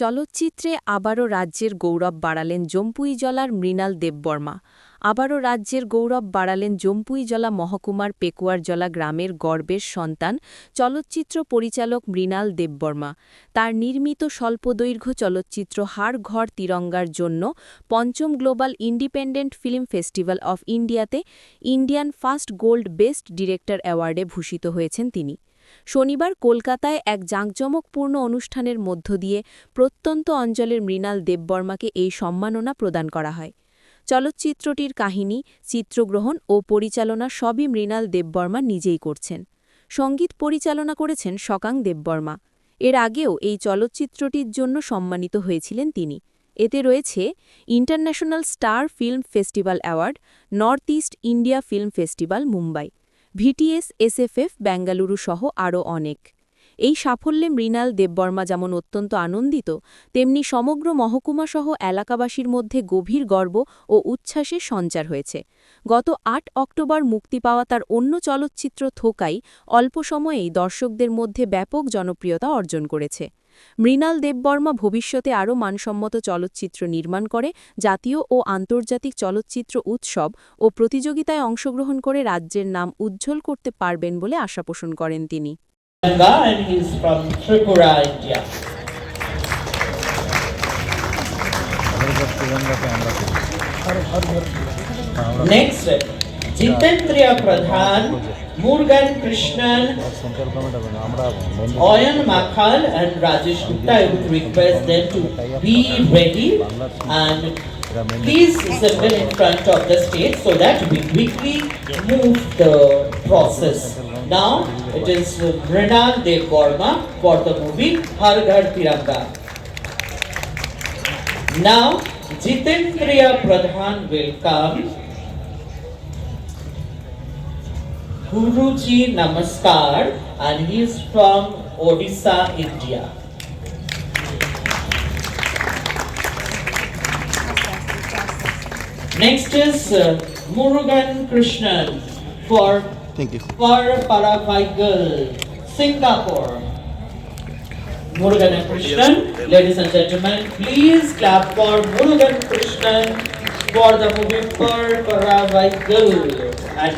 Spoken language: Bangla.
চলচ্চিত্রে আবারও রাজ্যের গৌরব বাড়ালেন জম্পুইজলার মৃণাল দেববর্মা। আবারও রাজ্যের গৌরব বাড়ালেন জম্পুইজলা মহকুমার পেকুয়ারজলা গ্রামের গর্বের সন্তান, চলচ্চিত্র পরিচালক মৃণাল দেববর্মা। তার নির্মিত স্বল্পদৈর্ঘ্য চলচ্চিত্র হাড় ঘর তিরঙ্গার জন্য পঞ্চম global independent film festival of ইন্ডিয়াতে Indian first gold best director অ্যাওয়ার্ডে ভূষিত হয়েছেন তিনি। শনিবার কলকাতায় এক জাঁকজমকপূর্ণ অনুষ্ঠানের মধ্য দিয়ে প্রত্যন্ত অঞ্চলের মৃণাল দেববর্মাকে এই সম্মাননা প্রদান করা হয়। চলচ্চিত্রটির কাহিনী, চিত্রগ্রহণ ও পরিচালনা সবই মৃণাল দেববর্মা নিজেই করছেন। সংগীত পরিচালনা করেছেন শকাং দেববর্মা। এর আগেও এই চলচ্চিত্রটির জন্য সম্মানিত হয়েছিলেন তিনি। এতে রয়েছে international star film festival award, north east India film festival, Mumbai. VTS, SFF, Bengaluru সহ আরও অনেক। এই সাফল্যে মৃণাল দেববর্মা যেমন অত্যন্ত আনন্দিত, তেমনি সমগ্র মহকুমাসহ এলাকাবাসীর মধ্যে গভীর গর্ব ও উচ্ছ্বাসের সঞ্চার হয়েছে। গত আট অক্টোবর মুক্তি পাওয়া তার অন্য চলচ্চিত্র থোকাই অল্প সময়েই দর্শকদের মধ্যে ব্যাপক জনপ্রিয়তা অর্জন করেছে। মৃণাল দেববর্মা ভবিষ্যতে আরও মানসম্মত চলচ্চিত্র নির্মাণ করে জাতীয় ও আন্তর্জাতিক চলচ্চিত্র উৎসব ও প্রতিযোগিতায় অংশগ্রহণ করে রাজ্যের নাম উজ্জ্বল করতে পারবেন বলে আশা পোষণ করেন তিনি. Next, Jitendriya Pradhan, Murgan Krishnan, Oyan Makhal and Rajesh Gupta. I would request them to be ready and please assemble in front of the stage so that we quickly move the process. Now it is Mrinal Dev Verma for the movie Har Ghar Tiranga. Now Jitendriya Pradhan will come. Guruji Namaskar and he is from Odisha, India. Next is uh, Murugan Krishnan for Thank you. for Paravaigal, Singapore. Murugan Krishnan, ladies and gentlemen, please clap for Murugan Krishnan for the movie for Paravaigal and